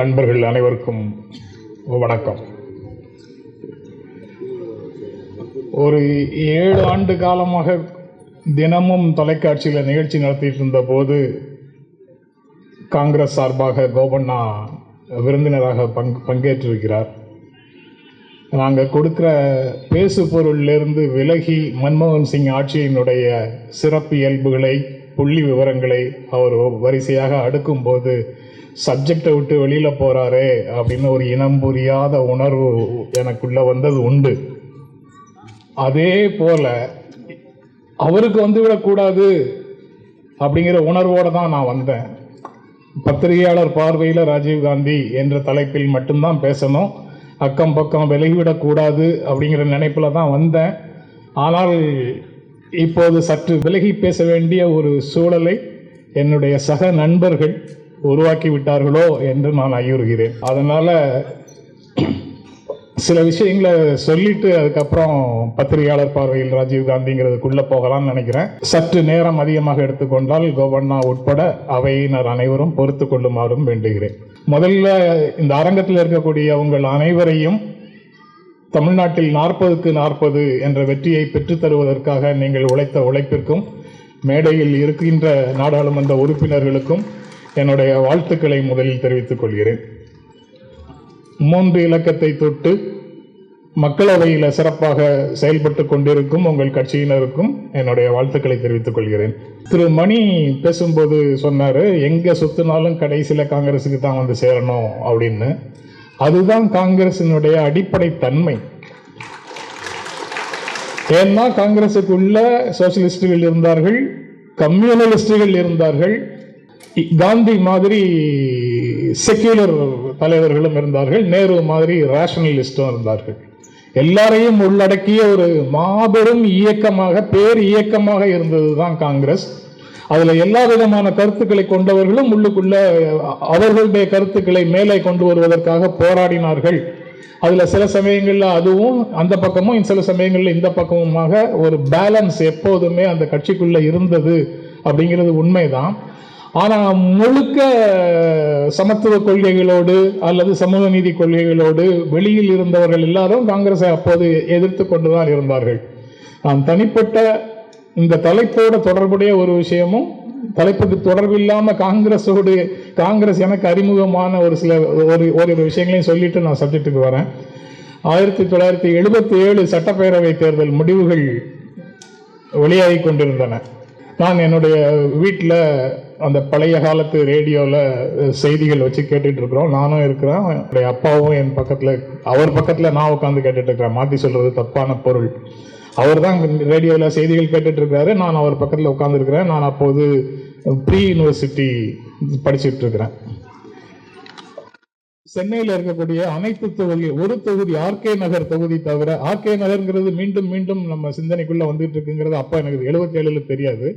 நண்பர்கள் அனைவருக்கும் வணக்கம். ஒரு ஏழு ஆண்டு காலமாக தினமும் தொலைக்காட்சியில் நிகழ்ச்சி நடத்திட்டு இருந்த போது காங்கிரஸ் சார்பாக கோபண்ணா விருந்தினராக பங் பங்கேற்றிருக்கிறார். நாங்கள் கொடுக்குற பேசு பொருளிலிருந்து விலகி மன்மோகன் சிங் ஆட்சியினுடைய சிறப்பு இயல்புகளை புள்ளி விவரங்களை அவர் வரிசையாக அடுக்கும்போது சப்ஜெக்டை விட்டு வெளியில் போகிறாரே அப்படின்னு ஒரு இனம் புரியாத உணர்வு எனக்குள்ளே வந்தது உண்டு. அதே போல் அவருக்கு வந்துவிடக்கூடாது அப்படிங்கிற உணர்வோடு தான் நான் வந்தேன். பத்திரிகையாளர் பார்வையில் ராஜீவ்காந்தி என்ற தலைப்பில் மட்டும்தான் பேசணும். அக்கம் பக்கம் விலகிவிடக்கூடாது அப்படிங்கிற நினைப்பில் தான் வந்தேன். ஆனால் இப்போது சற்று விலகி பேச வேண்டிய ஒரு சூழலை என்னுடைய சக நண்பர்கள் உருவாக்கி விட்டார்களோ என்று நான் ஐயுறுகிறேன். அதனால் சில விஷயங்களை சொல்லிட்டு அதுக்கப்புறம் பத்திரிகையாளர் பார்வையில் ராஜீவ் காந்திங்கிறதுக்குள்ள போகலாம்னு நினைக்கிறேன். சற்று நேரம் அதிகமாக எடுத்துக்கொண்டால் கோவண்ணா உட்பட அவையினர் அனைவரும் பொறுத்து கொள்ளுமாறும் வேண்டுகிறேன். முதல்ல இந்த அரங்கத்தில் இருக்கக்கூடிய உங்கள் அனைவரையும் தமிழ்நாட்டில் நாற்பதுக்கு நாற்பது என்ற வெற்றியை பெற்றுத் தருவதற்காக நீங்கள் உழைத்த உழைப்பிற்கும் மேடையில் இருக்கின்ற நாடாளுமன்ற உறுப்பினர்களுக்கும் என்னுடைய வாழ்த்துக்களை முதலில் தெரிவித்துக் கொள்கிறேன். மூன்று இலக்கத்தை தொட்டு மக்களவையில் சிறப்பாக செயல்பட்டு கொண்டிருக்கும் உங்கள் கட்சியினருக்கும் என்னுடைய வாழ்த்துக்களை தெரிவித்துக் கொள்கிறேன். திரு மணி பேசும்போது சொன்னார் எங்கே சுத்தினாலும் கடைசியில் காங்கிரஸுக்கு தான் வந்து சேரணும் அப்படின்னு. அதுதான் காங்கிரசினுடைய அடிப்படை தன்மை. ஏன்னா காங்கிரஸுக்குள்ள சோசியலிஸ்டுகள் இருந்தார்கள் கம்யூனலிஸ்டுகள் இருந்தார்கள் காந்தி மாதிரி செக்யூலர் தலைவர்களும் இருந்தார்கள் நேரு மாதிரி ரேஷனலிஸ்டும் இருந்தார்கள். எல்லாரையும் உள்ளடக்கிய ஒரு மாபெரும் இயக்கமாக பேர் இயக்கமாக இருந்தது தான் காங்கிரஸ். அதில் எல்லா விதமான கருத்துக்களை கொண்டவர்களும் உள்ளுக்குள்ள அவர்களுடைய கருத்துக்களை மேலே கொண்டு வருவதற்காக போராடினார்கள். அதில் சில சமயங்களில் அதுவும் அந்த பக்கமும் சில சமயங்களில் இந்த பக்கமுமாக ஒரு பேலன்ஸ் எப்போதுமே அந்த கட்சிக்குள்ளே இருந்தது அப்படிங்கிறது உண்மைதான். ஆனால் முழுக்க சமத்துவ கொள்கைகளோடு அல்லது சமூக நீதி கொள்கைகளோடு வெளியில் இருந்தவர்கள் எல்லாரும் காங்கிரஸை அப்போது எதிர்த்து கொண்டுதான் இருந்தார்கள். நான் தனிப்பட்ட இந்த தலைப்போடு தொடர்புடைய ஒரு விஷயமும் தலைப்புக்கு தொடர்பில்லாமல் காங்கிரஸோடு காங்கிரஸ் எனக்கு அறிமுகமான ஒரு சில ஒரு ஓரிரு விஷயங்களையும் சொல்லிட்டு நான் சப்ஜெக்ட்டுக்கு வரேன். ஆயிரத்தி தொள்ளாயிரத்தி எழுபத்தி ஏழு சட்டப்பேரவை தேர்தல் முடிவுகள் வெளியாகி கொண்டிருந்தன. நான் என்னுடைய வீட்டில் அந்த பழைய காலத்து ரேடியோவில் செய்திகள் வச்சு கேட்டுட்டு இருக்கிறோம் நானும் இருக்கிறேன். என்னுடைய அப்பாவும் என் பக்கத்தில் அவர் பக்கத்தில் நான் உட்காந்து கேட்டுட்டு இருக்கிறேன் மாற்றி சொல்றது தப்பான பொருள். அவர் தான் ரேடியோவில் செய்திகள் கேட்டுட்டு இருக்காரு நான் அவர் பக்கத்தில் உட்காந்துருக்கிறேன் நான் அப்போது ப்ரீ யூனிவர்சிட்டி படிச்சுட்டு இருக்கிறேன் சென்னையில் இருக்கக்கூடிய அனைத்து தொகுதி ஒரு தொகுதி ஆர்கே நகர் தொகுதி தவிர ஆர்கே நகர்ங்கிறது மீண்டும் மீண்டும் நம்ம சிந்தனைக்குள்ளே வந்துட்டு இருக்குங்கிறது அப்போ எனக்கு எழுபத்தி ஏழுல தெரியாது.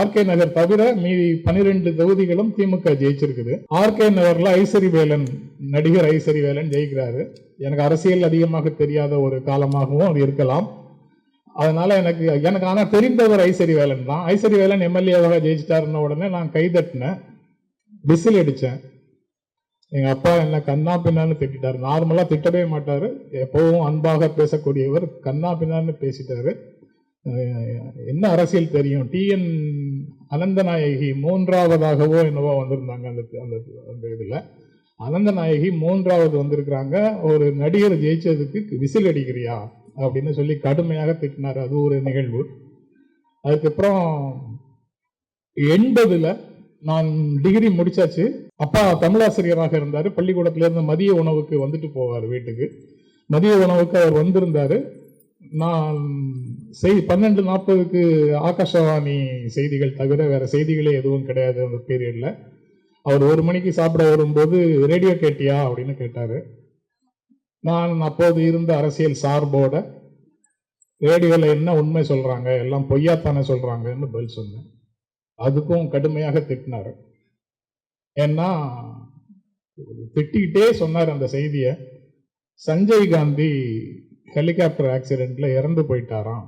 ஆர்கே நகர் தவிர மீதி பனிரெண்டு தொகுதிகளும் திமுக ஜெயிச்சிருக்குது. ஆர்கே நகர்ல ஐசரி வேலன் நடிகர் ஐசரி வேலன் ஜெயிக்கிறாரு. எனக்கு அரசியல் அதிகமாக தெரியாத ஒரு காலமாகவும் அது இருக்கலாம். அதனால எனக்கு எனக்கு ஆனால் தெரிந்தவர் ஐசரி வேலன் தான். ஐசரி வேலன் எம்எல்ஏவாக ஜெயிச்சிட்டாருன்ன உடனே நான் கைதட்டினேன். விசில் அடித்தேன் எங்கள் அப்பா என்ன கண்ணா பின்னான்னு திட்டாரு நார்மலாக திட்டவே மாட்டார். எப்பவும் அன்பாக பேசக்கூடியவர் கண்ணா பின்னான்னு பேசிட்டாரு. என்ன அரசியல் தெரியும்? டிஎன் அனந்தநாயகி மூன்றாவதாகவோ என்னவோ வந்திருந்தாங்க அந்த அந்த அந்த இதில். அனந்தநாயகி மூன்றாவது வந்திருக்கிறாங்க. ஒரு நடிகர் ஜெயிச்சதுக்கு விசில் அடிக்கிறியா? அப்படின்னு சொல்லி கடுமையாக திட்டினார். அது ஒரு நிகழ்வு. அதுக்கப்புறம் எண்பதில் நான் டிகிரி முடிச்சாச்சு. அப்பா தமிழாசிரியராக இருந்தார். பள்ளிக்கூடத்துலேருந்து மதிய உணவுக்கு வந்துட்டு போவார் வீட்டுக்கு. மதிய உணவுக்கு அவர் வந்திருந்தார். நான் செய் பன்னெண்டு நாற்பதுக்கு ஆகாஷவாணி செய்திகள் தவிர வேறு செய்திகளே எதுவும் கிடையாது அந்த பீரியடில் அவர் ஒரு மணிக்கு சாப்பிட வரும்போது ரேடியோ கேட்டியா? அப்படின்னு கேட்டார். நான் அப்போது இருந்த அரசியல் சார்போட ரேடியோவில் என்ன உண்மை சொல்கிறாங்க எல்லாம் பொய்யாத்தானே சொல்கிறாங்கன்னு பதில் சொன்னேன். அதுக்கும் கடுமையாக திட்டினார். ஏன்னா திட்டிக்கிட்டே சொன்னார் அந்த செய்தியை. சஞ்சய் காந்தி ஹெலிகாப்டர் ஆக்சிடெண்ட்டில் இறந்து போயிட்டாராம்.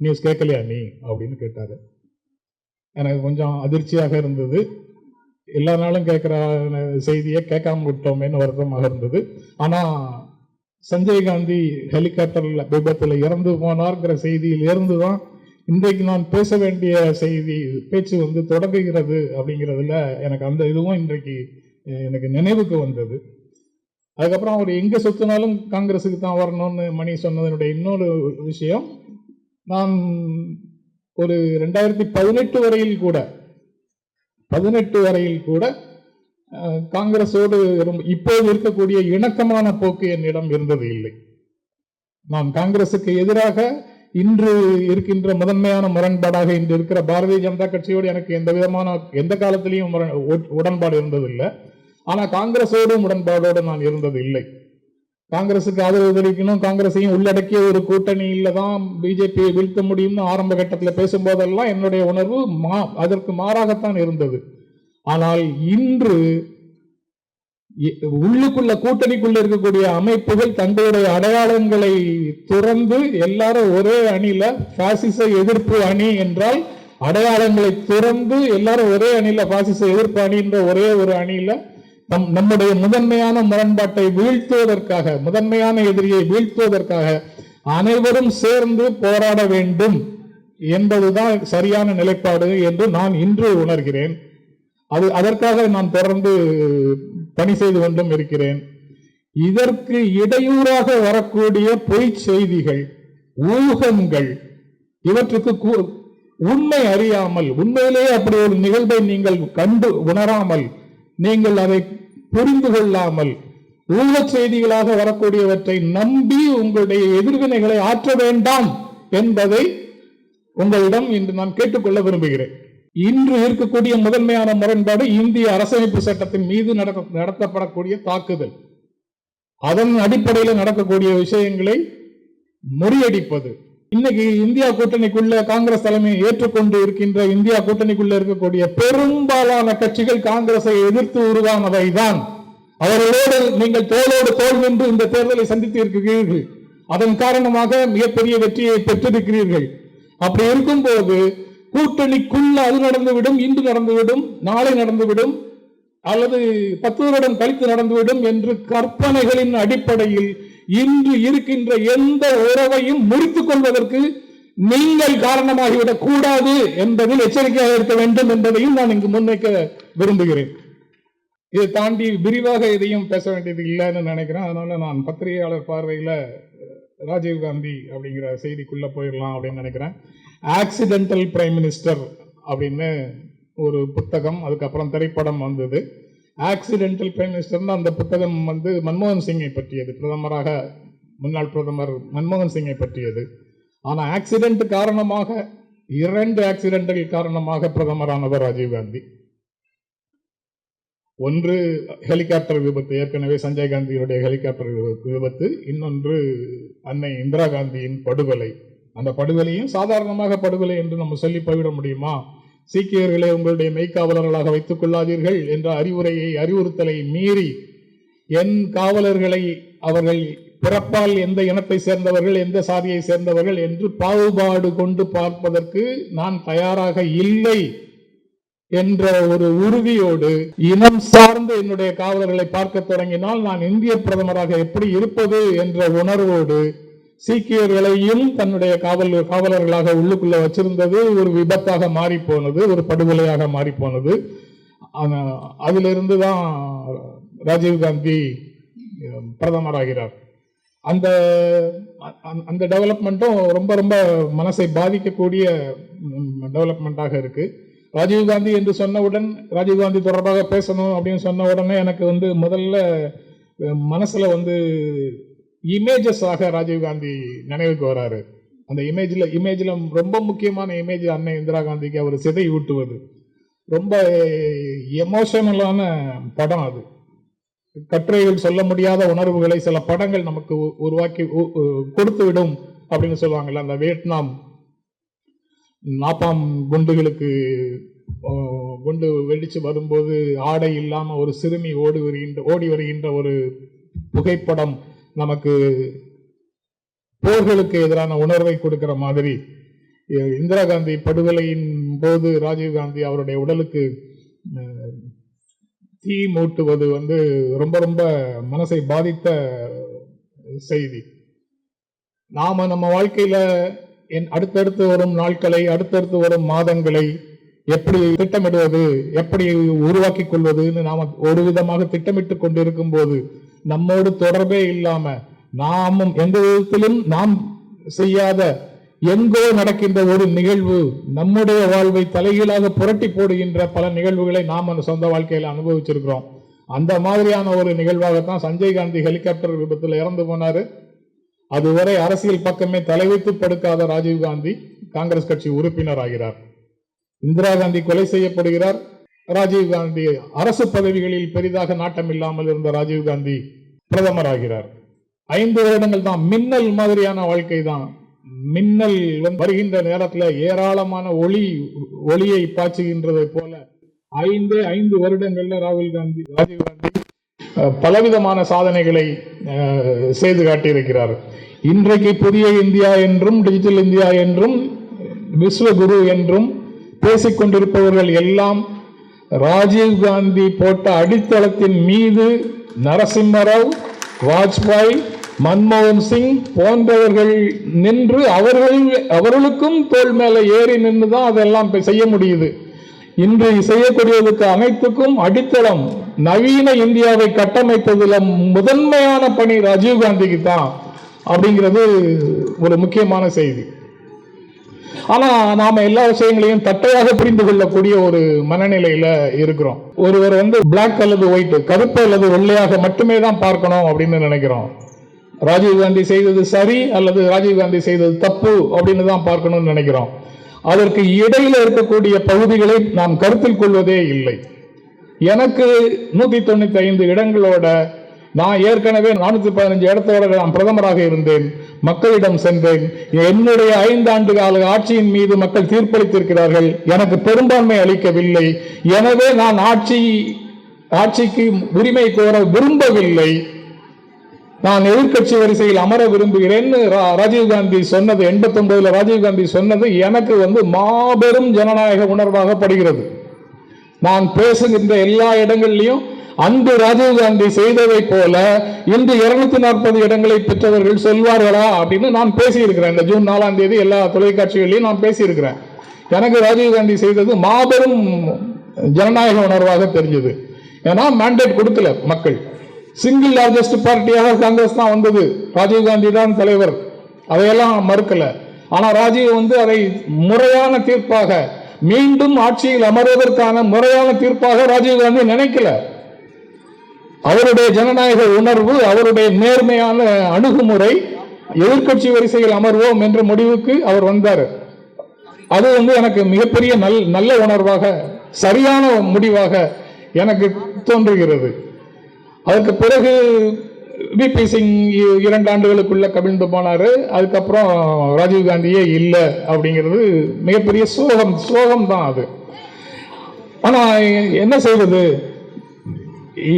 நியூஸ் கேட்கலையா நீ? அப்படின்னு கேட்டார். எனக்கு கொஞ்சம் அதிர்ச்சியாக இருந்தது. எல்லா நாளும் கேட்குற செய்தியை கேட்காம விட்டோமேன்னு வருத்தமாக இருந்தது. ஆனால் சஞ்சய் காந்தி ஹெலிகாப்டரில் விபத்தில் இறந்து போனார்ங்கிற செய்தியில் இருந்து தான் இன்றைக்கு நான் பேச வேண்டிய செய்தி பேச்சு வந்து தொடங்குகிறது அப்படிங்கிறதுல எனக்கு அந்த இதுவும் இன்றைக்கு எனக்கு நினைவுக்கு வந்தது. அதுக்கப்புறம் அவர் எங்க சுற்றினாலும் காங்கிரஸுக்கு தான் வரணும்னு மணி சொன்னதனுடைய இன்னொரு விஷயம் நான் ஒரு ரெண்டாயிரத்தி பதினெட்டு வரையில் கூட பதினெட்டு வரையில் கூட காங்கிரஸோடு ரொம்ப- இப்போது இருக்கக்கூடிய இணக்கமான போக்கு என்னிடம் இருந்தது இல்லை. நான் காங்கிரசுக்கு எதிராக இன்று இருக்கின்ற முதன்மையான முரண்பாடாக இன்று இருக்கிற பாரதிய ஜனதா கட்சியோடு எனக்கு எந்த விதமான எந்த காலத்திலையும் உடன்பாடு இருந்ததில்லை. ஆனா காங்கிரஸோடும் உடன்பாடோடு நான் இருந்தது இல்லை காங்கிரசுக்கு ஆதரவு தெரிவிக்கணும். காங்கிரஸையும் உள்ளடக்கிய ஒரு கூட்டணியில தான் பிஜேபியை வீழ்த்த முடியும்னு ஆரம்ப கட்டத்தில் பேசும்போதெல்லாம் என்னுடைய உணர்வு மா அதற்கு மாறாகத்தான் இருந்தது. ஆனால் இன்று உள்ளுக்குள்ள கூட்டணிக்குள்ள இருக்கக்கூடிய அமைப்புகள் தங்களுடைய அடையாளங்களை துறந்து எல்லாரும் ஒரே அணியில பாசிச எதிர்ப்பு அணி என்றால் அடையாளங்களை துறந்து எல்லாரும் ஒரே அணியில பாசிச எதிர்ப்பு அணின்ற ஒரே ஒரு அணியில நம் நம்முடைய முதன்மையான முரண்பாட்டை வீழ்த்துவதற்காக முதன்மையான எதிரியை வீழ்த்துவதற்காக அனைவரும் சேர்ந்து போராட வேண்டும் என்பதுதான் சரியான நிலைப்பாடு என்று நான் இன்று உணர்கிறேன். அது அதற்காக நான் தொடர்ந்து பணி செய்து கொண்டும் இருக்கிறேன். இதற்கு இடையூறாக வரக்கூடிய பொய் செய்திகள் ஊகங்கள் இவற்றுக்கு உண்மை அறியாமல் உண்மையிலேயே அப்படி ஒரு நிகழ்வை நீங்கள் கண்டு உணராமல் நீங்கள் அதை புரிந்து கொள்ளாமல் ஊழச் செய்திகளாக வரக்கூடியவற்றை நம்பி உங்களுடைய எதிர்வினைகளை ஆற்ற வேண்டாம் என்பதை உங்களிடம் இன்று நான் கேட்டுக்கொள்ள விரும்புகிறேன். இன்று இருக்கக்கூடிய முதன்மையான முரண்பாடு இந்திய அரசமைப்பு சட்டத்தின் மீது நடக்க- நடத்தப்படக்கூடிய தாக்குதல். அதன் அடிப்படையில் நடக்கக்கூடிய விஷயங்களை முறியடிப்பது. இன்னைக்கு இந்தியா கூட்டணிக்குள்ள காங்கிரஸ் தலைமையை ஏற்றுக்கொண்டு இருக்கின்ற இந்தியா கூட்டணிக்குள்ள இருக்கக்கூடிய பெரும்பாலான கட்சிகள் காங்கிரஸை எதிர்த்து உருவானவைதான். அவர்களோடு நீங்கள் தோளோடு தோல் நின்று இந்த தேர்தலை சந்தித்து இருக்கிறீர்கள். அதன் காரணமாக மிகப்பெரிய வெற்றியை பெற்றிருக்கிறீர்கள். அப்படி இருக்கும்போது கூட்டணிக்குள்ள அது நடந்துவிடும் இன்று நடந்துவிடும் நாளை நடந்துவிடும் அல்லது பத்து வருடம் கழித்து நடந்துவிடும் என்று கற்பனைகளின் அடிப்படையில் இன்று இருக்கின்ற எந்த உறவையும் முறித்துக் கொள்வதற்கு நீங்கள் காரணமாகிவிடக் கூடாது என்பதில் எச்சரிக்கையாக இருக்க வேண்டும் என்பதையும் நான் இங்கு முன்வைக்க விரும்புகிறேன். இதை தாண்டி விரிவாக எதையும் பேச வேண்டியது இல்லைன்னு நினைக்கிறேன். அதனால நான் பத்திரிகையாளர் பார்வையில் ராஜீவ் காந்தி அப்படிங்கிற செய்திக்குள்ள போயிடலாம் அப்படின்னு நினைக்கிறேன். ஆக்சிடென்டல் பிரைம் மினிஸ்டர் அப்படின்னு ஒரு புத்தகம் அதுக்கப்புறம் திரைப்படம் வந்தது. ஆக்சிடென்டல் பிரைம் மினிஸ்டர்னு அந்த புத்தகம் வந்து மன்மோகன் சிங்கை பற்றியது. பிரதமராக முன்னாள் பிரதமர் மன்மோகன் சிங்கை பற்றியது. ஆனால் ஆக்சிடென்ட் காரணமாக இரண்டு ஆக்சிடென்ட்கள் காரணமாக பிரதமரானவர் ராஜீவ் காந்தி. ஒன்று ஹெலிகாப்டர் விபத்து ஏற்கனவே சஞ்சய் காந்தியுடைய ஹெலிகாப்டர் விபத்து இன்னொன்று அன்னை இந்திரா காந்தியின் படுகொலை. அந்த படுகொலையும் சாதாரணமாக படுகொலை என்று நம்ம சொல்லி போய்விட முடியுமா? சீக்கியர்களை உங்களுடைய மெய்க்காவலர்களாக வைத்துக் கொள்ளாதீர்கள் என்ற அறிவுரையை அறிவுறுத்தலை மீறி என் காவலர்களை அவர்கள் பிறப்பால் எந்த இனத்தை சேர்ந்தவர்கள் எந்த சாதியை சேர்ந்தவர்கள் என்று பாகுபாடு கொண்டு பார்ப்பதற்கு நான் தயாராக இல்லை என்ற ஒரு உறுதியோடு இனம் சார்ந்து என்னுடைய காவலர்களை பார்க்க தொடங்கினால் நான் இந்திய பிரதமராக எப்படி இருப்பது என்ற உணர்வோடு சீக்கியர்களையும் தன்னுடைய காவல் காவலர்களாக உள்ளுக்குள்ள வச்சிருந்தது ஒரு விபத்தாக மாறி போனது ஒரு படுகொலையாக மாறி போனது அதிலிருந்து தான் ராஜீவ் காந்தி பிரதமராகிறார். அந்த அந்த- அந்த டெவலப்மெண்ட்டும் ரொம்ப ரொம்ப மனசை பாதிக்கக்கூடிய டெவலப்மெண்ட்டாக இருக்குது ராஜீவ் காந்தி என்று சொன்னவுடன் ராஜீவ் காந்தி தொடர்பாக பேசணும் அப்படின்னு சொன்ன உடனே எனக்கு வந்து முதல்ல மனசில் வந்து இமேஜஸாக ராஜீவ்காந்தி ராஜீவ் காந்தி நினைவுக்கு வராரு. அந்த இமேஜில் இமேஜில் ரொம்ப முக்கியமான இமேஜ் அன்னை இந்திரா காந்திக்கு அவர் சிதை ஊட்டுவது. ரொம்ப எமோஷனலான படம் அது. கட்டுரைகள் சொல்ல முடியாத உணர்வுகளை சில படங்கள் நமக்கு உ- உருவாக்கி உ- கொடுத்து விடும் அப்படின்னு சொல்லுவாங்கல்ல அந்த வியட்நாம் நாப்பாம் குண்டுகளுக்கு குண்டு வெடிச்சு வரும்போது ஆடை இல்லாமல் ஒரு சிறுமி ஓடி வருகின்ற ஓடி வருகின்ற ஒரு புகைப்படம் நமக்கு போர்களுக்கு எதிரான உணர்வை கொடுக்கிற மாதிரி இந்திரா காந்தி படுகொலையின் போது ராஜீவ்காந்தி அவருடைய உடலுக்கு தீ மூட்டுவது வந்து ரொம்ப ரொம்ப மனசை பாதித்த செய்தி. நாம நம்ம வாழ்க்கையில என் அடுத்தடுத்து வரும் நாட்களை அடுத்தடுத்து வரும் மாதங்களை எப்படி திட்டமிடுவது எப்படி உருவாக்கி கொள்வதுன்னு நாம ஒரு விதமாக திட்டமிட்டு கொண்டிருக்கும் போது நம்மோடு தொடர்பே இல்லாம நாமும் எந்த விதத்திலும் நாம் செய்யாத எங்கோ நடக்கின்ற ஒரு நிகழ்வு நம்முடைய வாழ்வை தலைகீழாக புரட்டி போடுகின்ற பல நிகழ்வுகளை நாம் அந்த சொந்த வாழ்க்கையில அனுபவிச்சிருக்கிறோம். அந்த மாதிரியான ஒரு நிகழ்வாகத்தான் சஞ்சய் காந்தி ஹெலிகாப்டர் விபத்துல இறந்து போனாரு. அதுவரை அரசியல் பக்கமே தலை வைத்து படுக்காத ராஜீவ் காந்தி காங்கிரஸ் கட்சி உறுப்பினர் ஆகிறார். இந்திரா காந்தி கொலை செய்யப்படுகிறார். ராஜீவ் காந்தி அரசு பதவிகளில் பெரிதாக நாட்டம் இல்லாமல் இருந்த ராஜீவ் காந்தி பிரதமர் ஆகிறார் ஐந்து வருடங்கள் தான் மின்னல் மாதிரியான வாழ்க்கை தான். மின்னல் வருகின்ற நேரத்துல ஏராளமான ஒளி ஒளியை பாய்ச்சுகின்றதை போல ஐந்து ஐந்து வருடங்கள்ல ராகுல் காந்தி ராஜீவ் காந்தி பலவிதமான சாதனைகளை அஹ், செய்து காட்டியிருக்கிறார். இன்றைக்கு புதிய இந்தியா என்றும் டிஜிட்டல் இந்தியா என்றும் விஸ்வகுரு என்றும் பேசிக்கொண்டிருப்பவர்கள் எல்லாம் ராஜீவ் காந்தி போட்ட அடித்தளத்தின் மீது நரசிம்மராவ் வாஜ்பாய் மன்மோகன் சிங் போன்றவர்கள் நின்று அவர்கள் அவர்களுக்கும் தோல் மேலே ஏறி நின்று தான் அதெல்லாம் செய்ய முடியுது. இன்று செய்யக்கூடியதுக்கு அனைத்துக்கும் அடித்தளம். நவீன இந்தியாவை கட்டமைத்ததில் முதன்மையான பணி ராஜீவ் காந்திக்கு தான் அப்படிங்கிறது ஒரு முக்கியமான செய்தி. ஆனா நாம எல்லா விஷயங்களையும் தட்டையாக புரிந்து கொள்ளக்கூடிய ஒரு மனநிலையில இருக்கிறோம். ஒருவர் வந்து பிளாக் அல்லது ஒயிட் கருப்பு அல்லது வெள்ளையாக மட்டுமே தான் பார்க்கணும் அப்படின்னு நினைக்கிறோம். ராஜீவ் காந்தி செய்தது சரி அல்லது ராஜீவ் காந்தி செய்தது தப்பு அப்படின்னு தான் பார்க்கணும்னு நினைக்கிறோம். அதற்கு இடையில இருக்கக்கூடிய பகுதிகளை நாம் கருத்தில் கொள்வதே இல்லை. எனக்கு நூத்தி தொண்ணூத்தி ஐந்து இடங்களோட நான் ஏற்கனவே நானூத்தி பதினஞ்சு இடத்தோட நான் பிரதமராக இருந்தேன். மக்களிடம் சென்றேன். என்னுடைய ஐந்தாண்டு கால ஆட்சியின் மீது மக்கள் தீர்ப்பளித்திருக்கிறார்கள். எனக்கு பெரும்பான்மை அளிக்கவில்லை. எனவே நான் ஆட்சி ஆட்சிக்கு உரிமை கோர விரும்பவில்லை. நான் எதிர்க்கட்சி வரிசையில் அமர விரும்புகிறேன்னு ரா- ராஜீவ் காந்தி சொன்னது 89 ராஜீவ்காந்தி சொன்னது எனக்கு வந்து மாபெரும் ஜனநாயக உணர்வாக படுகிறது. நான் பேசுகின்ற எல்லா இடங்கள்லையும் அன்று ராஜீவ் காந்தி செய்ததை போல இன்று இருநூத்தி நாற்பது இடங்களை பெற்றவர்கள் சொல்வார்களா அப்படின்னு நான் பேசியிருக்கிறேன். இந்த ஜூன் நாலாம் தேதி எல்லா தொலைக்காட்சிகளையும் நான் பேசியிருக்கிறேன். எனக்கு ராஜீவ் காந்தி செய்தது மாபெரும் ஜனநாயக உணர்வாக தெரிஞ்சது. ஏன்னா மேண்டேட் கொடுக்கல மக்கள். சிங்கிள் லார்ஜஸ்ட் பார்ட்டியாக காங்கிரஸ் தான் வந்தது. ராஜீவ் காந்தி தான் தலைவர். அதையெல்லாம் மறுக்கல. ஆனால் ராஜீவ் வந்து அதை முறையான தீர்ப்பாக மீண்டும் ஆட்சியில் அமர்வதற்கான முறையான தீர்ப்பாக ராஜீவ் காந்தி நினைக்கல. அவருடைய ஜனநாயக உணர்வு அவருடைய நேர்மையான அணுகுமுறை எதிர்க்கட்சி வரிசையில் அமர்வோம் என்ற முடிவுக்கு அவர் வந்தார். அது வந்து எனக்கு மிகப்பெரிய நல் நல்ல உணர்வாக சரியான முடிவாக எனக்கு தோன்றுகிறது. அதுக்கு பிறகு விபி சிங் இ- இரண்டு ஆண்டுகளுக்குள்ள கவிழ்ந்து போனார். அதுக்கப்புறம் ராஜீவ் காந்தியே இல்லை அப்படிங்கிறது மிகப்பெரிய சோகம் சோகம் தான் அது. ஆனால் என்ன செய்வது?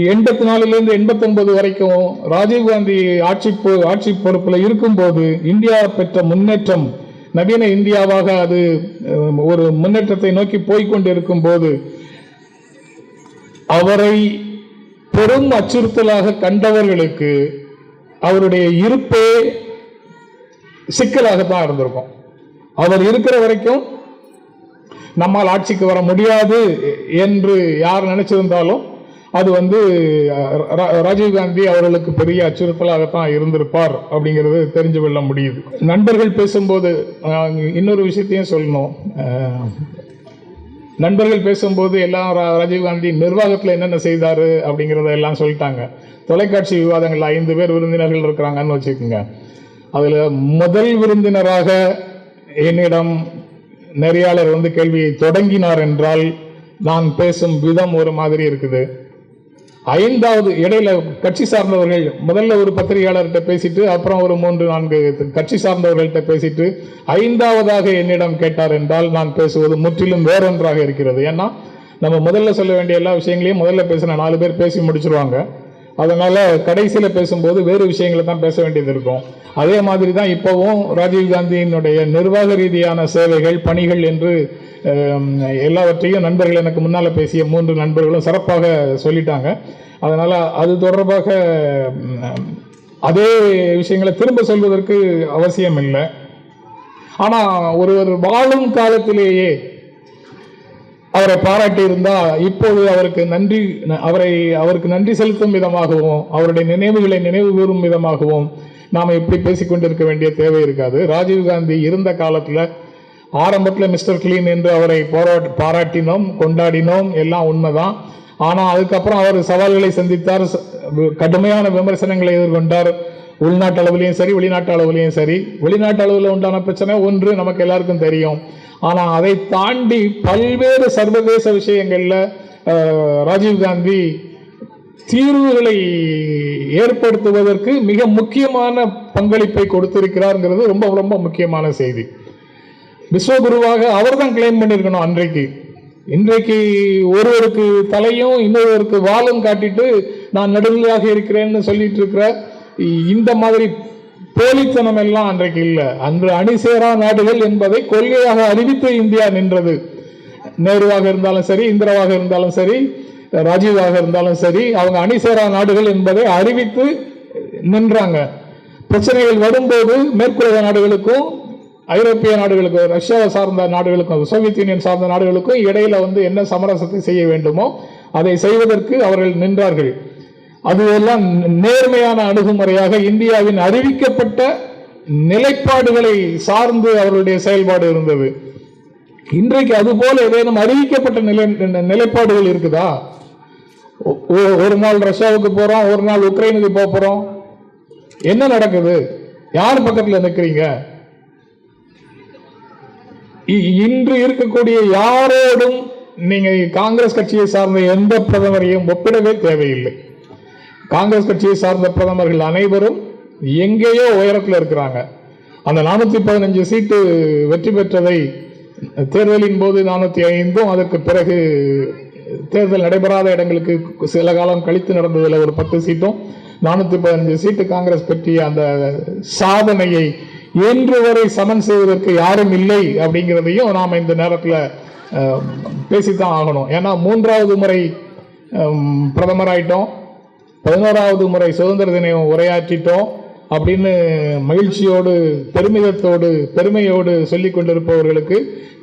எண்பத்தி நாலுலேருந்து எண்பத்தொன்பது வரைக்கும் ராஜீவ்காந்தி ஆட்சி பொ- ஆட்சி பொறுப்பில் இருக்கும்போது இந்தியா பெற்ற முன்னேற்றம் நவீன இந்தியாவாக அது ஒரு முன்னேற்றத்தை நோக்கி போய்கொண்டிருக்கும் போது அவரை பெரும் அச்சுறுத்தலாக கண்டவர்களுக்கு அவருடைய இருப்பே சிக்கலாகத்தான் இருந்திருக்கும். அவர் இருக்கிற வரைக்கும் நம்மால் ஆட்சிக்கு வர முடியாது என்று யார் நினைச்சிருந்தாலும் அது வந்து ராஜீவ்காந்தி ராஜீவ் காந்தி அவர்களுக்கு பெரிய அச்சுறுத்தலாகத்தான் இருந்திருப்பார் அப்படிங்கிறது தெரிஞ்சு கொள்ள முடியுது. நண்பர்கள் பேசும்போது இன்னொரு விஷயத்தையும் சொல்லணும். நண்பர்கள் பேசும்போது எல்லாம் ரா- நிர்வாகத்தில் என்னென்ன செய்தாரு அப்படிங்கிறத எல்லாம் சொல்லிட்டாங்க. தொலைக்காட்சி விவாதங்கள் ஐந்து பேர் விருந்தினர்கள் இருக்கிறாங்கன்னு வச்சுக்கோங்க. அதில் முதல் விருந்தினராக என்னிடம் நெறியாளர் வந்து கேள்வியை தொடங்கினார் என்றால் நான் பேசும் விதம் ஒரு மாதிரி இருக்குது. ஐந்தாவது இடையில கட்சி சார்ந்தவர்கள் முதல்ல ஒரு பத்திரிகையாளர்கிட்ட பேசிட்டு அப்புறம் ஒரு மூன்று நான்கு கட்சி சார்ந்தவர்கள்ட்ட பேசிட்டு ஐந்தாவதாக என்னிடம் கேட்டார் என்றால் நான் பேசுவது முற்றிலும் வேறொன்றாக இருக்கிறது. ஏன்னா நம்ம முதல்ல சொல்ல வேண்டிய எல்லா விஷயங்களையும் முதல்ல பேசின நாலு பேர் பேசி முடிச்சிருவாங்க. அதனால கடைசியில் பேசும்போது வேறு விஷயங்களை தான் பேச வேண்டியது இருக்கும். அதே மாதிரி தான் இப்போவும் ராஜீவ் காந்தியினுடைய நிர்வாக ரீதியான சேவைகள் பணிகள் என்று எல்லாவற்றையும் நண்பர்கள் எனக்கு முன்னால் பேசிய மூன்று நண்பர்களும் சிறப்பாக சொல்லிட்டாங்க. அதனால் அது தொடர்பாக அதே விஷயங்களை திரும்ப சொல்வதற்கு அவசியம் இல்லை ஆனால் ஒருவர் வாழும் காலத்திலேயே அவரை பாராட்டி இருந்தால் இப்போது அவருக்கு நன்றி அவரை அவருக்கு நன்றி செலுத்தும் விதமாகவும் அவருடைய நினைவுகளை நினைவு கூறும் விதமாகவும் நாம் இப்படி பேசிக்கொண்டிருக்க வேண்டிய தேவை இருக்காது. ராஜீவ் காந்தி இருந்த காலத்தில் ஆரம்பத்தில் மிஸ்டர் கிளீன் என்று அவரை போராட் பாராட்டினோம் கொண்டாடினோம் எல்லாம் உண்மைதான். ஆனால் அதுக்கப்புறம் அவர் சவால்களை சந்தித்தார் கடுமையான விமர்சனங்களை எதிர்கொண்டார். உள்நாட்டு அளவுலையும் சரி வெளிநாட்டு அளவுலையும் சரி. வெளிநாட்டு அளவில் உண்டான பிரச்சனை ஒன்று நமக்கு எல்லாருக்கும் தெரியும். ஆனால் அதை தாண்டி பல்வேறு சர்வதேச விஷயங்களில் ராஜீவ்காந்தி ராஜீவ் காந்தி தீர்வுகளை ஏற்படுத்துவதற்கு மிக முக்கியமான பங்களிப்பை கொடுத்திருக்கிறார்ங்கிறது ரொம்ப ரொம்ப முக்கியமான செய்தி. விஸ்வகுருவாக அவர் தான் கிளைம் பண்ணியிருக்கணும் அன்றைக்கு. இன்றைக்கு ஒருவருக்கு தலையும் இன்னொருவருக்கு வாலும் காட்டிட்டு நான் நடுநிலையாக இருக்கிறேன்னு சொல்லிட்டு இருக்கிற இந்த மாதிரி போலித்தனம் எல்லாம் அன்றைக்கு இல்லை. அன்று அணிசேரா நாடுகள் என்பதை கொள்கையாக அறிவித்து இந்தியா நின்றது. நேருவாக இருந்தாலும் சரி இந்திராவாக இருந்தாலும் சரி ராஜீவாக இருந்தாலும் சரி அவங்க அணிசேரா நாடுகள் என்பதை அறிவித்து நின்றாங்க. பிரச்சனைகள் வரும்போது மேற்குலக நாடுகளுக்கும் ஐரோப்பிய நாடுகளுக்கும் ரஷ்யாவை சார்ந்த நாடுகளுக்கும் சோவியத் யூனியன் சார்ந்த நாடுகளுக்கும் இடையில வந்து என்ன சமரசத்தை செய்ய வேண்டுமோ அதை செய்வதற்கு அவர்கள் நின்றார்கள். அது எல்லாம் நேர்மையான அணுகுமுறையாக இந்தியாவின் அறிவிக்கப்பட்ட நிலைப்பாடுகளை சார்ந்து அவர்களுடைய செயல்பாடு இருந்தது. இன்றைக்கு அதுபோல ஏதேனும் அறிவிக்கப்பட்ட நிலை நிலைப்பாடுகள் இருக்குதா? ஒரு நாள் ரஷ்யாவுக்கு போறோம் ஒரு நாள் உக்ரைனுக்கு போகிறோம் போறோம். என்ன நடக்குது? யார் பக்கத்தில் நிற்கிறீங்க இன்று இருக்கக்கூடிய யாரோடும் நீங்க காங்கிரஸ் கட்சியை சார்ந்த எந்த பிரதமரையும் ஒப்பிடவே தேவையில்லை. காங்கிரஸ் கட்சியை சார்ந்த பிரதமர்கள் அனைவரும் எங்கேயோ உயரத்தில் இருக்கிறாங்க. அந்த நானூற்றி பதினஞ்சு சீட்டு வெற்றி பெற்றதை தேர்தலின் போது நானூற்றி ஐந்தும் அதற்கு பிறகு தேர்தல் நடைபெறாத இடங்களுக்கு சில காலம் கழித்து நடந்ததில் ஒரு பத்து சீட்டும் நானூற்றி பதினஞ்சு சீட்டு காங்கிரஸ் பற்றிய அந்த சாதனையை இன்று வரை சமன் செய்வதற்கு யாரும் இல்லை அப்படிங்கிறதையும் நாம் இந்த நேரத்தில் பேசித்தான் ஆகணும். ஏன்னா மூன்றாவது முறை பிரதமராயிட்டோம். பதினோராவது முறை சுதந்திர தினம் உரையாற்றிட்டோம் அப்படின்னு மகிழ்ச்சியோடு பெருமிதத்தோடு பெருமையோடு சொல்லிக் கொண்டிருப்பவர்களுக்கு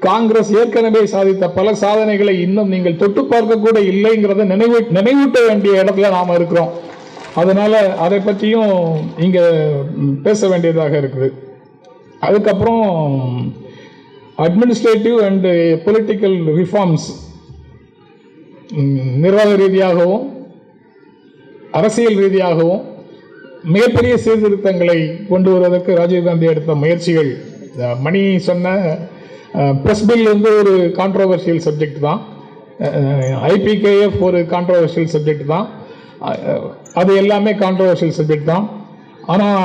காங்கிரஸ் ஏற்கனவே சாதித்த பல சாதனைகளை இன்னும் நீங்கள் தொட்டு பார்க்க கூட இல்லைங்கிறத நினைவு நினைவூட்ட வேண்டிய இடத்துல நாம் இருக்கிறோம். அதனால அதை பற்றியும் இங்க பேச வேண்டியதாக இருக்குது. அதுக்கப்புறம் அட்மினிஸ்ட்ரேட்டிவ் அண்டு பொலிட்டிக்கல் ரிஃபார்ம்ஸ் நிர்வாக ரீதியாகவும் அரசியல் ரீதியாகவும் மிகப்பெரிய சீர்திருத்தங்களை கொண்டு வருவதற்கு ராஜீவ்காந்தி எடுத்த முயற்சிகள். மணி சொன்ன ப்ரெஸ் பில் வந்து ஒரு கான்ட்ரவர்ஷியல் சப்ஜெக்ட் தான். ஐபிகேஎஃப் ஒரு கான்ட்ரவர்ஷியல் சப்ஜெக்ட் தான். அது எல்லாமே கான்ட்ரவர்ஷியல் சப்ஜெக்ட் தான். ஆனால்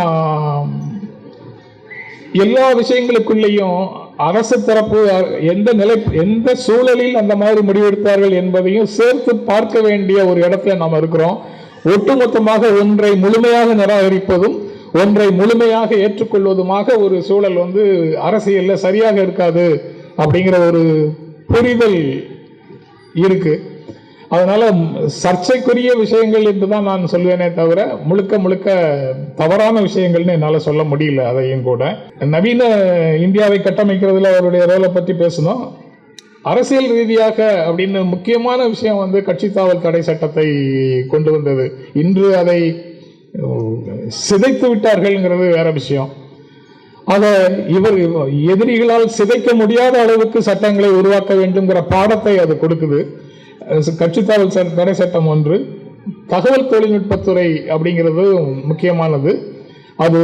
எல்லா விஷயங்களுக்குள்ளேயும் அரசு தரப்பு எந்த நிலை எந்த சூழலில் அந்த மாதிரி முடிவெடுத்தார்கள் என்பதையும் சேர்த்து பார்க்க வேண்டிய ஒரு இடத்துல நாம் இருக்கிறோம். ஒட்டுமொத்தமாக ஒன்றை முழுமையாக நிராகரிப்பதும் ஒன்றை முழுமையாக ஏற்றுக்கொள்வதுமாக ஒரு சூழல் வந்து அரசியலில் சரியாக இருக்காது அப்படிங்கிற ஒரு புரிதல் இருக்குது அதனால சர்ச்சைக்குரிய விஷயங்கள் என்று தான் நான் சொல்வேனே தவிர முழுக்க முழுக்க தவறான விஷயங்கள்னு என்னால் சொல்ல முடியல அதையும் கூட. நவீன இந்தியாவை கட்டமைக்கிறதுல அவருடைய ரோலை பற்றி பேசணும். அரசியல் ரீதியாக அப்படின்னு முக்கியமான விஷயம் வந்து கட்சி தாவல் தடை சட்டத்தை கொண்டு வந்தது. இன்று அதை சிதைத்து விட்டார்கள்ங்கிறது வேற விஷயம். அதை இவர் எதிரிகளால் சிதைக்க முடியாத அளவுக்கு சட்டங்களை உருவாக்க வேண்டும்ங்கிற பாடத்தை அது கொடுக்குது. கட்சித்தாவல் தடை சட்டம் ஒன்று. தகவல் தொழில்நுட்பத்துறை அப்படிங்கிறது முக்கியமானது. அது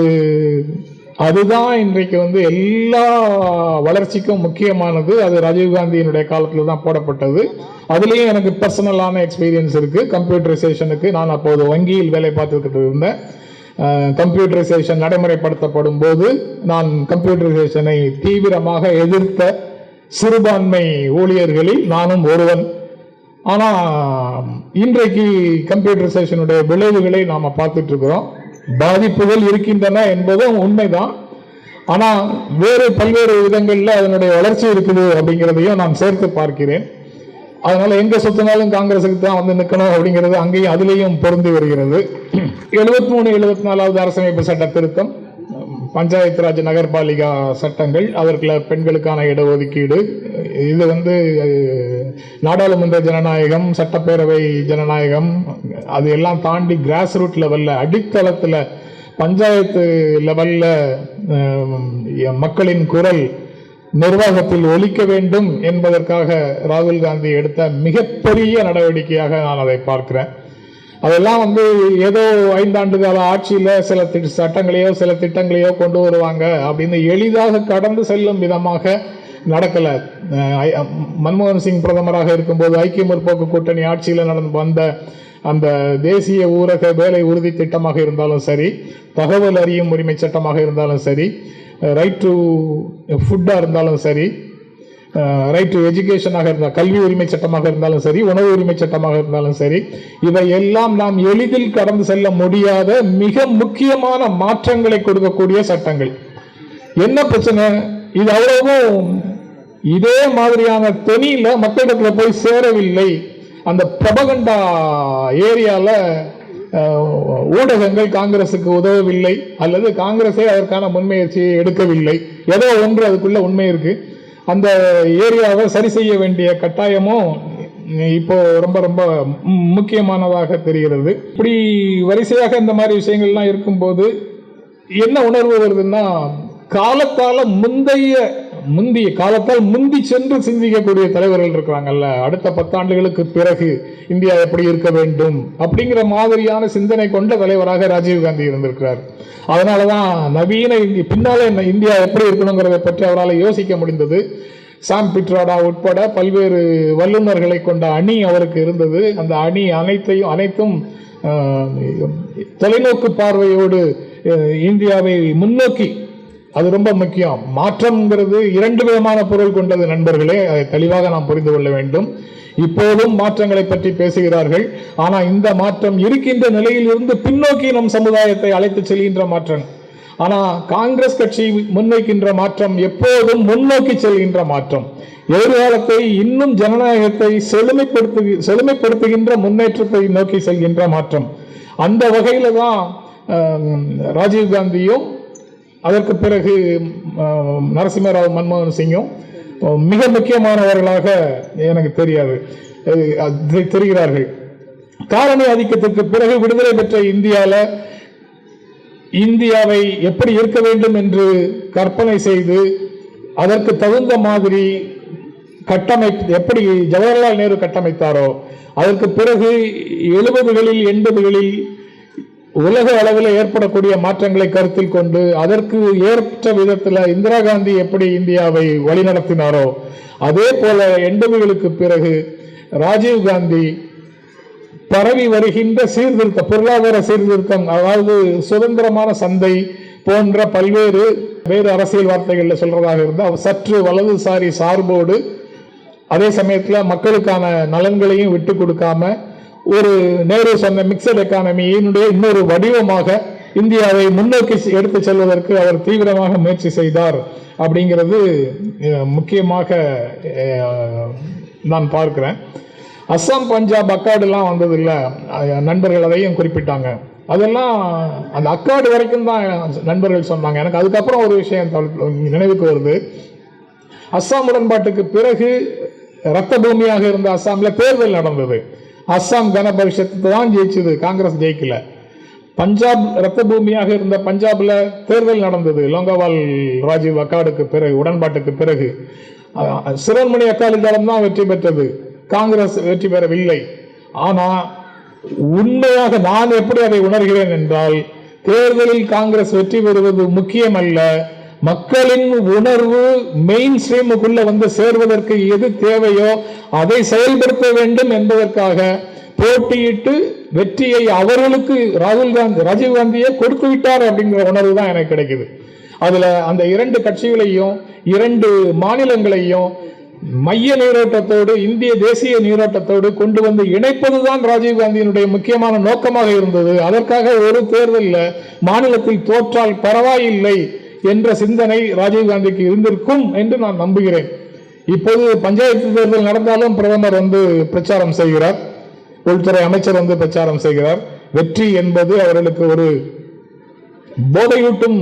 அதுதான் இன்றைக்கு வந்து எல்லா வளர்ச்சிக்கும் முக்கியமானது. அது ராஜீவ்காந்தியினுடைய காலத்தில் தான் போடப்பட்டது. அதுலேயும் எனக்கு பர்சனலான எக்ஸ்பீரியன்ஸ் இருக்குது கம்ப்யூட்டரைசேஷனுக்கு நான் அப்போது வங்கியில் வேலை பார்த்துக்கிட்டு இருந்தேன். கம்ப்யூட்டரைசேஷன் நடைமுறைப்படுத்தப்படும் போது நான் கம்ப்யூட்டரைசேஷனை தீவிரமாக எதிர்த்த சிறுபான்மை ஊழியர்களில் நானும் ஒருவன். ஆனால் இன்றைக்கு கம்ப்யூட்டரைசேஷனுடைய விளைவுகளை நாம் பார்த்துட்டு இருக்கிறோம் பாதிப்புகள் இருக்கின்றன என்பதும் உண்மைதான். ஆனால் வேறு பல்வேறு விதங்களில் அதனுடைய வளர்ச்சி இருக்குது அப்படிங்கிறதையும் நான் சேர்த்து பார்க்கிறேன். அதனால எங்க சுத்தினாலும் காங்கிரஸுக்கு தான் வந்து நிற்கணும் அப்படிங்கிறது அங்கேயும் அதுலேயும் பொருந்து வருகிறது. எழுபத்தி மூணு எழுபத்தி நாலாவது அரசமைப்பு சட்ட திருத்தம். பஞ்சாயத்து ராஜ் நகர்பாலிகா சட்டங்கள் அதற்குள்ள பெண்களுக்கான இடஒதுக்கீடு இது வந்து நாடாளுமன்ற ஜனநாயகம் சட்டப்பேரவை ஜனநாயகம் அது எல்லாம் தாண்டி கிராஸ் ரூட் லெவலில் அடித்தளத்தில் பஞ்சாயத்து லெவல்ல மக்களின் குரல் நிர்வாகத்தில் ஒழிக்க வேண்டும் என்பதற்காக ராகுல் காந்தி எடுத்த மிகப்பெரிய நடவடிக்கையாக நான் அதை பார்க்கிறேன். அதெல்லாம் வந்து ஏதோ ஐந்தாண்டு கால ஆட்சியில் சில தி- சட்டங்களையோ சில திட்டங்களையோ கொண்டு வருவாங்க. அப்படின்னு எளிதாக கடந்து செல்லும் விதமாக நடக்கலை. மன்மோகன் சிங் பிரதமராக இருக்கும்போது ஐக்கிய முற்போக்கு கூட்டணி ஆட்சியில் நடந்து வந்த அந்த தேசிய ஊரக வேலை உறுதி திட்டமாக இருந்தாலும் சரி தகவல் அறியும் உரிமை சட்டமாக இருந்தாலும் சரி ரைட் டு ஃபுட்டாக இருந்தாலும் சரி ரைட் டு எஜுகேஷனாக இருந்தால் கல்வி உரிமை சட்டமாக இருந்தாலும் சரி உணவு உரிமை சட்டமாக இருந்தாலும் சரி இவை எல்லாம் நாம் எளிதில் கடந்து செல்ல முடியாத மிக முக்கியமான மாற்றங்களை கொடுக்கக்கூடிய சட்டங்கள். என்ன பிரச்சனை? இது அவ்வளவும் இதே மாதிரியான தொனியில மக்களிடத்துல போய் சேரவில்லை. அந்த பிரபகண்டா ஏரியால ஊடகங்கள் காங்கிரசுக்கு உதவவில்லை அல்லது காங்கிரஸே அதற்கான முன்முயற்சியை எடுக்கவில்லை. ஏதோ ஒன்று அதுக்குள்ள உண்மை இருக்கு. அந்த ஏரியாவை சரி செய்ய வேண்டிய கட்டாயமும் இப்போ ரொம்ப ரொம்ப முக்கியமானதாக தெரிகிறது. இப்படி வரிசையாக இந்த மாதிரி விஷயங்கள்லாம் இருக்கும்போது என்ன உணர்வு வருதுன்னா காலத்தால முந்தைய முந்திய காலத்தால் முந்தி சென்று சிந்திக்கக்கூடிய தலைவர்கள் இருக்கிறாங்கல்ல அடுத்த பத்தாண்டுகளுக்கு பிறகு இந்தியா எப்படி இருக்க வேண்டும் அப்படிங்கிற மாதிரியான சிந்தனை கொண்ட தலைவராக ராஜீவ் காந்தி இருந்திருக்கிறார். அதனாலதான் நவீன இந்தி- பின்னால இந்தியா எப்படி இருக்கணுங்கிறத பற்றி அவரால் யோசிக்க முடிந்தது. சாம் பிட்ராடா உட்பட பல்வேறு வல்லுநர்களை கொண்ட அணி அவருக்கு இருந்தது. அந்த அணி அனைத்தையும் அனைத்தும் தொலைநோக்கு பார்வையோடு இந்தியாவை முன்னோக்கி அது ரொம்ப முக்கியம். மாற்றம்ங்கிறது இரண்டு விதமான பொருள் கொண்டது நண்பர்களே. அதை தெளிவாக நாம் புரிந்து கொள்ள வேண்டும். இப்போதும் மாற்றங்களை பற்றி பேசுகிறார்கள். ஆனால் இந்த மாற்றம் இருக்கின்ற நிலையில் இருந்து பின்னோக்கி நம் சமுதாயத்தை அழைத்து செல்கின்ற மாற்றம். ஆனால் காங்கிரஸ் கட்சி முன்வைக்கின்ற மாற்றம் எப்போதும் முன்னோக்கி செல்கின்ற மாற்றம். எதிர்காலத்தை இன்னும் ஜனநாயகத்தை செழுமைப்படுத்து செழுமைப்படுத்துகின்ற முன்னேற்றத்தை நோக்கி செல்கின்ற மாற்றம். அந்த வகையில தான் ராஜீவ்காந்தியும் ராஜீவ் காந்தியும் அதற்கு பிறகு நரசிம்மராவ் மன்மோகன் சிங்கும் மிக முக்கியமானவர்களாக எனக்கு தெரியாது. அது- தெரிகிறார்கள். காலனி ஆதிக்கத்திற்கு பிறகு விடுதலை பெற்ற இந்தியாவில் இந்தியாவை எப்படி இருக்க வேண்டும் என்று கற்பனை செய்து அதற்கு தகுந்த மாதிரி கட்டமை எப்படி ஜவஹர்லால் நேரு கட்டமைத்தாரோ அதற்கு பிறகு எழுபதுகளில் எண்பதுகளில் உலக அளவில் ஏற்படக்கூடிய மாற்றங்களை கருத்தில் கொண்டு அதற்கு ஏற்ற விதத்தில் இந்திரா காந்தி எப்படி இந்தியாவை வழிநடத்தினாரோ அதே போல எண்பதுகளுக்கு பிறகு ராஜீவ் காந்தி பரவி வருகின்ற சீர்திருத்த பொருளாதார சீர்திருத்தம் அதாவது சுதந்திரமான சந்தை போன்ற பல்வேறு வேறு அரசியல் வார்த்தைகளில் சொல்றதாக இருந்தால் சற்று வலதுசாரி சார்போடு அதே சமயத்தில் மக்களுக்கான நலன்களையும் விட்டு கொடுக்காம ஒரு நேரு சொன்ன மிக்சட் எக்கானமியினுடைய இன்னொரு வடிவமாக இந்தியாவை முன்னோக்கி எடுத்து செல்வதற்கு அவர் தீவிரமாக முயற்சி செய்தார் அப்படிங்கிறது முக்கியமாக நான் பார்க்கிறேன். அஸ்ஸாம் பஞ்சாப் அக்காடுலாம் வந்தது இல்ல நண்பர்கள் அதையும் குறிப்பிட்டாங்க. அதெல்லாம் அந்த அக்காடு வரைக்கும் தான் நண்பர்கள் சொன்னாங்க. எனக்கு அதுக்கப்புறம் ஒரு விஷயம் நினைவுக்கு வருது. அஸ்ஸாம் உடன்பாட்டுக்கு பிறகு ரத்த பூமியாக இருந்த அஸ்ஸாமில் தேர்தல் நடந்தது. அஸ்ஸாம் கன பரிஷத்து தான் ஜெயிச்சது காங்கிரஸ் ஜெயிக்கல. பஞ்சாப் ரத்த பூமியாக இருந்த பஞ்சாபில் தேர்தல் நடந்தது. லோங்கவால் ராஜீவ் அக்காடுக்கு பிறகு உடன்பாட்டுக்கு பிறகு. அஹ், சிரோன்மணி அக்காலிதளம் தான் வெற்றி பெற்றது. காங்கிரஸ் வெற்றி பெறவில்லை. ஆனால் உண்மையாக நான் எப்படி அதை உணர்கிறேன் என்றால் தேர்தலில் காங்கிரஸ் வெற்றி பெறுவது முக்கியமல்ல. மக்களின் உணர்வு மெயின் ஸ்ட்ரீமுக்குள்ள வந்து சேர்வதற்கு எது தேவையோ அதை செயல்படுத்த வேண்டும் என்பதற்காக போட்டியிட்டு வெற்றியை அவர்களுக்கு ராகுல் காந்தி ராஜீவ் காந்தியே கொடுத்து விட்டார் அப்படிங்கிற உணர்வு தான் எனக்கு கிடைக்குது. அதுல அந்த இரண்டு கட்சிகளையும் இரண்டு மாநிலங்களையும் மைய நீரோட்டத்தோடு இந்திய தேசிய நீரோட்டத்தோடு கொண்டு வந்து இணைப்பதுதான் ராஜீவ்காந்தியினுடைய முக்கியமான நோக்கமாக இருந்தது. அதற்காக ஒரு தேர்தலில் மாநிலத்தில் தோற்றால் பரவாயில்லை. என்ற சிந்தனை ராஜீவ்காந்திக்கு இருந்திருக்கும் என்று நான் நம்புகிறேன். இப்போது பஞ்சாயத்து தேர்தல் நடந்தாலும் பிரதமர் வந்து பிரச்சாரம் செய்கிறார். உள்துறை அமைச்சர் வந்து பிரச்சாரம் செய்கிறார். வெற்றி என்பது அவர்களுக்கு ஒரு போதையூட்டும்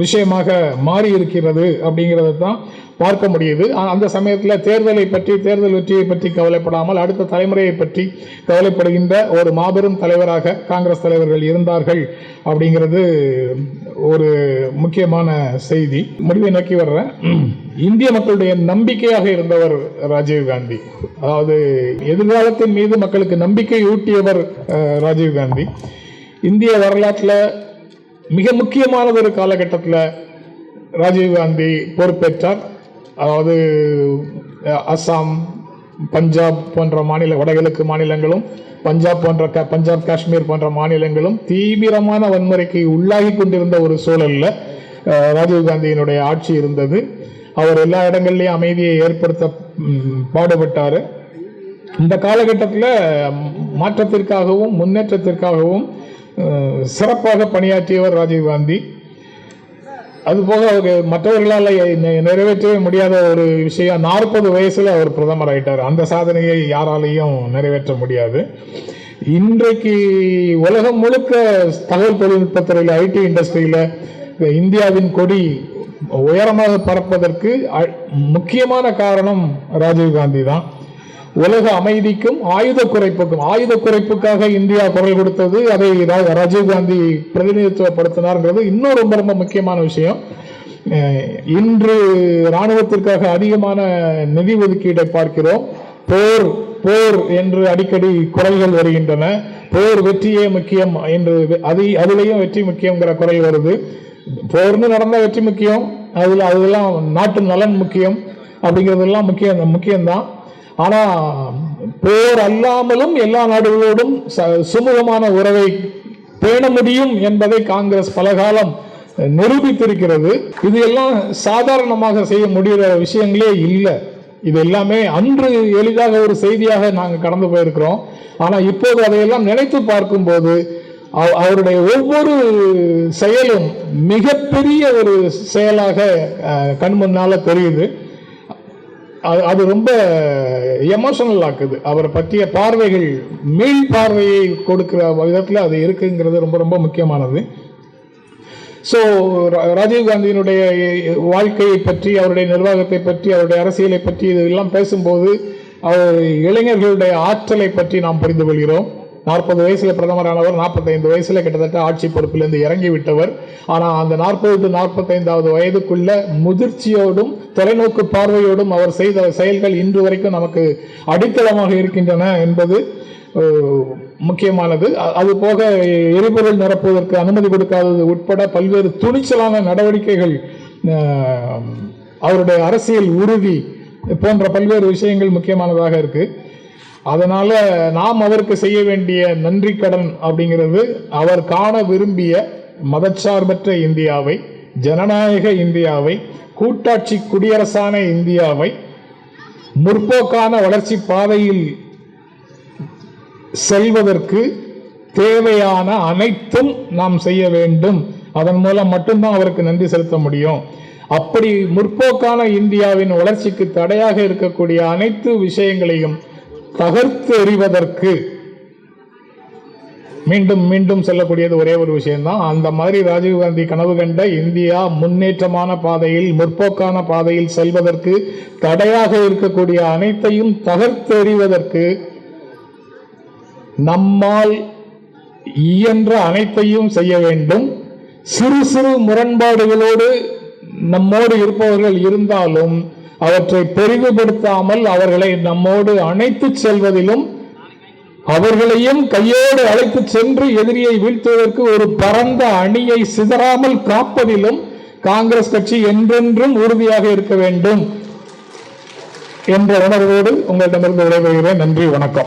விஷயமாக மாறி இருக்கிறது அப்படிங்கிறத தான் பார்க்க முடியுது. அந்த சமயத்தில் தேர்தலை பற்றி தேர்தல் வெற்றியை பற்றி கவலைப்படாமல் அடுத்த தலைமுறையை பற்றி கவலைப்படுகின்ற ஒரு மாபெரும் தலைவராக காங்கிரஸ் தலைவர்கள் இருந்தார்கள் அப்படிங்கிறது ஒரு முக்கியமான செய்தி. முடிவை நோக்கி வர்றேன். இந்திய மக்களுடைய நம்பிக்கையாக இருந்தவர் ராஜீவ் காந்தி. அதாவது எதிர்காலத்தின் மீது மக்களுக்கு நம்பிக்கை ஊட்டியவர் ராஜீவ் காந்தி. இந்திய வரலாற்றில் மிக முக்கியமானது ஒரு காலகட்டத்தில் ராஜீவ்காந்தி பொறுப்பேற்றார். அதாவது அஸ்ஸாம் பஞ்சாப் போன்ற மாநில வடகிழக்கு மாநிலங்களும் பஞ்சாப் போன்ற க- பஞ்சாப் காஷ்மீர் போன்ற மாநிலங்களும் தீவிரமான வன்முறைக்கு உள்ளாகி கொண்டிருந்த ஒரு சூழலில் ராஜீவ்காந்தியினுடைய ஆட்சி இருந்தது. அவர் எல்லா இடங்கள்லையும் அமைதியை ஏற்படுத்த பாடுபட்டார். இந்த காலகட்டத்தில் மாற்றத்திற்காகவும் முன்னேற்றத்திற்காகவும் சிறப்பாக பணியாற்றியவர் ராஜீவ்காந்தி அதுபோக அவங்க மற்றவர்களால் நிறைவேற்றவே முடியாத ஒரு விஷயம் நாற்பது வயசுல அவர் பிரதமர் ஆயிட்டார். அந்த சாதனையை யாராலையும் நிறைவேற்ற முடியாது. இன்றைக்கு உலகம் முழுக்க தகவல் தொழில்நுட்பத்துறையில் ஐடி இண்டஸ்ட்ரியில இந்தியாவின் கொடி உயரமாக பறப்பதற்கு அ- முக்கியமான காரணம் ராஜீவ்காந்தி தான். உலக அமைதிக்கும் ஆயுத குறைப்புக்கும் ஆயுத குறைப்புக்காக இந்தியா குரல் கொடுத்தது அதை ராஜீவ்காந்தி பிரதிநிதித்துவப்படுத்தினார்ங்கிறது இன்னும் ரொம்ப ரொம்ப முக்கியமான விஷயம். இன்று ராணுவத்திற்காக அதிகமான நிதி ஒதுக்கீட்டை பார்க்கிறோம். போர் போர் என்று அடிக்கடி குரல்கள் வருகின்றன. போர் வெற்றியே முக்கியம் என்று வெ- அது வெற்றி முக்கியங்கிற குரல் வருது. போர்னு நடந்தால் வெற்றி முக்கியம். அதில் அதெல்லாம் நாட்டு நலன் முக்கியம். அப்படிங்கிறதெல்லாம் முக்கியம் முக்கியம்தான். ஆனா போர் அல்லாமலும் எல்லா நாடுகளோடும் ச- சுமூகமான உறவை பேண முடியும் என்பதை காங்கிரஸ் பலகாலம் நிரூபித்திருக்கிறது. இது எல்லாம் சாதாரணமாக செய்ய முடிகிற விஷயங்களே இல்லை. இது எல்லாமே அன்று எளிதாக ஒரு செய்தியாக நாங்கள் கடந்து போயிருக்கிறோம். ஆனால் இப்போது அதையெல்லாம் நினைத்து பார்க்கும்போது அவருடைய ஒவ்வொரு செயலும் மிகப்பெரிய ஒரு செயலாக கண் முன்னால தெரியுது. அது அது ரொம்ப எமோஷனல் ஆக்குது. அவரை பற்றிய பார்வைகள் மீள் பார்வையை கொடுக்குற விதத்தில் அது இருக்குங்கிறது ரொம்ப ரொம்ப முக்கியமானது. ஸோ ராஜீவ்காந்தியினுடைய வாழ்க்கையை பற்றி அவருடைய நிர்வாகத்தை பற்றி அவருடைய அரசியலை பற்றி இதெல்லாம் பேசும்போது அவர் இளைஞர்களுடைய ஆற்றலை பற்றி நாம் புரிந்து கொள்கிறோம். நாற்பது வயசுல பிரதமரானவர் நாற்பத்தைந்து வயசுல கிட்டத்தட்ட ஆட்சி பொறுப்பிலிருந்து இறங்கி விட்டவர் ஆனால் அந்த நாற்பது டு நாற்பத்தைந்தாவது வயதுக்குள்ள முதிர்ச்சியோடும் தொலைநோக்கு பார்வையோடும் அவர் செய்த செயல்கள் இன்று வரைக்கும் நமக்கு அடித்தளமாக இருக்கின்றன என்பது முக்கியமானது. அது போக எரிபொருள் நிரப்புவதற்கு அனுமதி கொடுக்காதது உட்பட பல்வேறு துணிச்சலான நடவடிக்கைகள் அவருடைய அரசியல் உறுதி போன்ற பல்வேறு விஷயங்கள் முக்கியமானதாக இருக்குது அதனால நாம் அவருக்கு செய்ய வேண்டிய நன்றி கடன் அப்படிங்கிறது அவர் காண விரும்பிய மதச்சார்பற்ற இந்தியாவை ஜனநாயக இந்தியாவை கூட்டாட்சி குடியரசான இந்தியாவை முற்போக்கான வளர்ச்சி பாதையில் செல்வதற்கு தேவையான அனைத்தும் நாம் செய்ய வேண்டும். அதன் மூலம் மட்டும்தான் அவருக்கு நன்றி செலுத்த முடியும். அப்படி முற்போக்கான இந்தியாவின் வளர்ச்சிக்கு தடையாக இருக்கக்கூடிய அனைத்து விஷயங்களையும் பகர்த்து எறிவதற்கு மீண்டும் மீண்டும் சொல்லக்கூடியது ஒரே ஒரு விஷயம்தான். அந்த மாதிரி ராஜீவ்காந்தி கனவு கண்ட இந்தியா முன்னேற்றமான பாதையில் முற்போக்கான பாதையில் செல்வதற்கு தடையாக இருக்கக்கூடிய அனைத்தையும் தகர்த்தெறிவதற்கு நம்மால் இயன்ற அனைத்தையும் செய்ய வேண்டும். சிறு சிறு முரண்பாடுகளோடு நம்மோடு இருப்பவர்கள் இருந்தாலும் அவற்றை பெரிதுபடுத்தாமல் அவர்களை நம்மோடு அணைத்து செல்வதிலும் அவர்களையும் கையோடு அழைத்துச் சென்று எதிரியை வீழ்த்துவதற்கு ஒரு பரந்த அணியை சிதறாமல் காப்பதிலும் காங்கிரஸ் கட்சி என்றென்றும் உறுதியாக இருக்க வேண்டும். என்ற உணர்வோடு உங்களிடமிருந்து விடைபெறுகிறேன். நன்றி வணக்கம்.